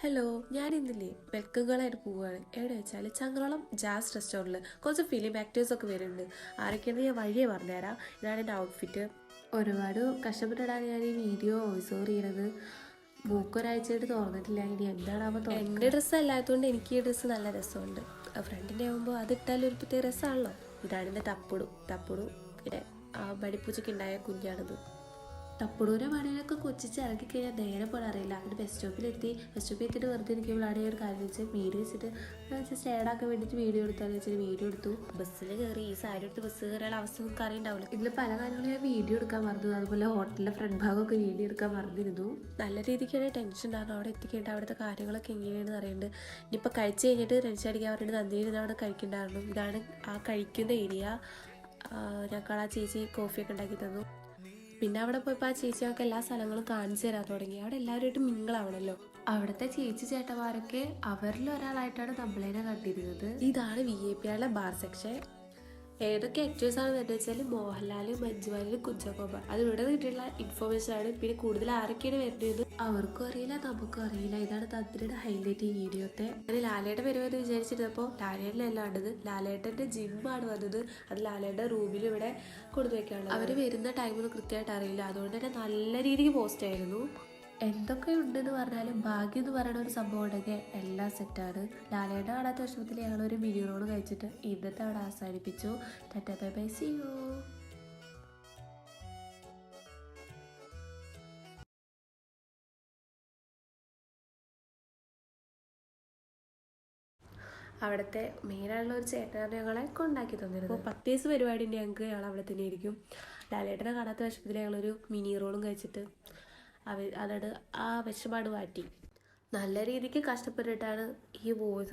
Hello ഞാൻ ഇന്നില്ലേ വെൽക്കങ്ങളായിട്ട് പോവുകയാണ് എവിടെ വെച്ചാൽ ചങ്ങളം ജാസ് റെസ്റ്റോറന്റിൽ കുറച്ച് ഫിലിം ആക്ടേഴ്സ് ഒക്കെ വരുന്നുണ്ട്. ആരൊക്കെയാണെന്ന് ഞാൻ വഴിയെ പറഞ്ഞുതരാം. ഇതാണ് എന്റെ ഔട്ട്ഫിറ്റ് ഒരുപാട് കഷ്ടപ്പെട്ടിട്ടാണ് ഞാൻ ഈ വീഡിയോ വോയിസ് ഓവർ ചെയ്യണത്. മൂക്കൊരാഴ്ചയായിട്ട് തുറന്നിട്ടില്ല ഇനി എന്താണാവുമ്പോൾ എന്റെ ഡ്രസ്സ് അല്ലാത്തതുകൊണ്ട് എനിക്ക് ഈ ഡ്രസ്സ് നല്ല രസമുണ്ട്. ഫ്രണ്ടിന്റെ ആകുമ്പോൾ അത് ഇട്ടാലും ഒരു പ്രത്യേക രസമാണല്ലോ. ഇതാണ് എന്റെ തപ്പുടു. തപ്പുടു. പിന്നെ ആ ബടിപ്പൂച്ചയ്ക്ക് ഉണ്ടായ കുഞ്ഞാണിത്. ടപ്പുടൂരെ പണിയിലൊക്കെ കൊച്ചിച്ച് ഇറക്കി കഴിഞ്ഞാൽ നേരെ പോലെ അറിയില്ല. അങ്ങനെ ബസ് സ്റ്റോപ്പിലെത്തി ബസ് സ്റ്റോപ്പിൽ എത്തിയിട്ട് വെറുതെ ഇരിക്കുമ്പോൾ അവിടെ ഒരു കാര്യം വെച്ചാൽ വീഡിയോ വെച്ചിട്ട് ജസ്റ്റ് ഏടാക്കാൻ വേണ്ടിയിട്ട് വീഡിയോ എടുത്താന്ന് വെച്ചിട്ട് വീഡിയോ എടുത്തു. ബസ്സിൽ കയറി ഈ സാരി എടുത്ത് ബസ് കയറിയുള്ള അവസ്ഥ നമുക്ക് അറിയണ്ടാവില്ല. ഇതിൽ പല കാര്യങ്ങളും ഞാൻ വീഡിയോ എടുക്കാൻ മറന്നു. അതുപോലെ ഹോട്ടലിലെ ഫ്രണ്ട് ഭാഗമൊക്കെ വീഡിയോ എടുക്കാൻ മറന്നിരുന്നു. നല്ല രീതിക്കാണ് ടെൻഷൻ ഉണ്ടായിരുന്നു. അവിടെ എത്തിക്കേണ്ട അവിടുത്തെ കാര്യങ്ങളൊക്കെ എങ്ങനെയാണെന്ന് അറിയേണ്ടത് ഇനിയിപ്പോൾ കഴിച്ച് കഴിഞ്ഞിട്ട് ടെൻഷൻ അടിക്കാൻ പറഞ്ഞിട്ട് അവിടെ കഴിക്കേണ്ടായിരുന്നു. ഇതാണ് ആ കഴിക്കുന്ന ഏരിയ ഞങ്ങൾ ആ ചേച്ചി കോഫിയൊക്കെ ഉണ്ടാക്കി തന്നു. പിന്നെ അവിടെ പോയപ്പോൾ ആ ചേച്ചിയൊക്കെ എല്ലാ സ്ഥലങ്ങളും കാണിച്ചു തരാൻ തുടങ്ങി. അവിടെ എല്ലാവരുമായിട്ട് മിങ്കിളാവണല്ലോ. അവിടുത്തെ ചേച്ചി ചേട്ടന്മാരൊക്കെ അവരിൽ ഒരാളായിട്ടാണ് നമ്മളതിനെ കണ്ടിരുന്നത്. ഇതാണ് വി എ പി ആളുടെ ബാർ സെക്ഷൻ ഏതൊക്കെ ആക്ടേഴ്സ് ആണ് വരുന്നത് വെച്ചാൽ മോഹൻലാൽ മഞ്ജുവാലിൽ കുഞ്ചാക്കോബ അത് ഇവിടെ ഇൻഫോർമേഷൻ ആണ്. പിന്നെ കൂടുതൽ ആരൊക്കെയാണ് വരുന്നത്? അവർക്കും അറിയില്ല നമുക്കും അറിയില്ല. ഇതാണ് തന്ത്രിയുടെ ഹൈലൈറ്റ് വീഡിയോത്തെ. അങ്ങനെ ലാലേട്ടൻ വരുമെന്ന് വിചാരിച്ചിരുന്നപ്പോൾ ലാലേട്ടനല്ല ഉണ്ടത് ലാലേട്ടന്റെ ജിമ്മാണ് വന്നത്. അത് ലാലേട്ടന്റെ റൂമിൽ ഇവിടെ കൊടുത്തു വെക്കാനുള്ളത് അവർ വരുന്ന ടൈമൊന്നും കൃത്യമായിട്ട് അറിയില്ല. അതുകൊണ്ട് തന്നെ നല്ല രീതിക്ക് പോസ്റ്റ് ആയിരുന്നു. എന്തൊക്കെ ഉണ്ടെന്ന് പറഞ്ഞാലും ഭാഗ്യം എന്ന് പറയുന്ന ഒരു സംഭവം ഉണ്ടെങ്കിൽ എല്ലാം സെറ്റാണ് ലാലയുടെ കാണാത്ത വിഷമത്തിൽ ഞങ്ങൾ ഒരു മിനി റോൾ കഴിച്ചിട്ട് ഇന്നത്തെ അവിടെ അവസാനിപ്പിച്ചു. Tata bye bye see you അവിടുത്തെ മെയിനായുള്ള ഒരു ചേട്ടനാണ് ഞങ്ങളെ കൊണ്ടാക്കി തന്നിരുന്നത്. പത്ത് ദിവസം പരിപാടി ഞങ്ങൾക്ക് ഞങ്ങൾ അവിടെ തന്നെ ആയിരിക്കും ലാലേട്ടനെ കാണാത്ത വിഷമത്തിൽ ഞങ്ങളൊരു മിനി റോളും കഴിച്ചിട്ട് അവ അതായത് ആ വിഷപാട് മാറ്റി. നല്ല രീതിക്ക് കഷ്ടപ്പെട്ടിട്ടാണ് ഈ വോയിസ്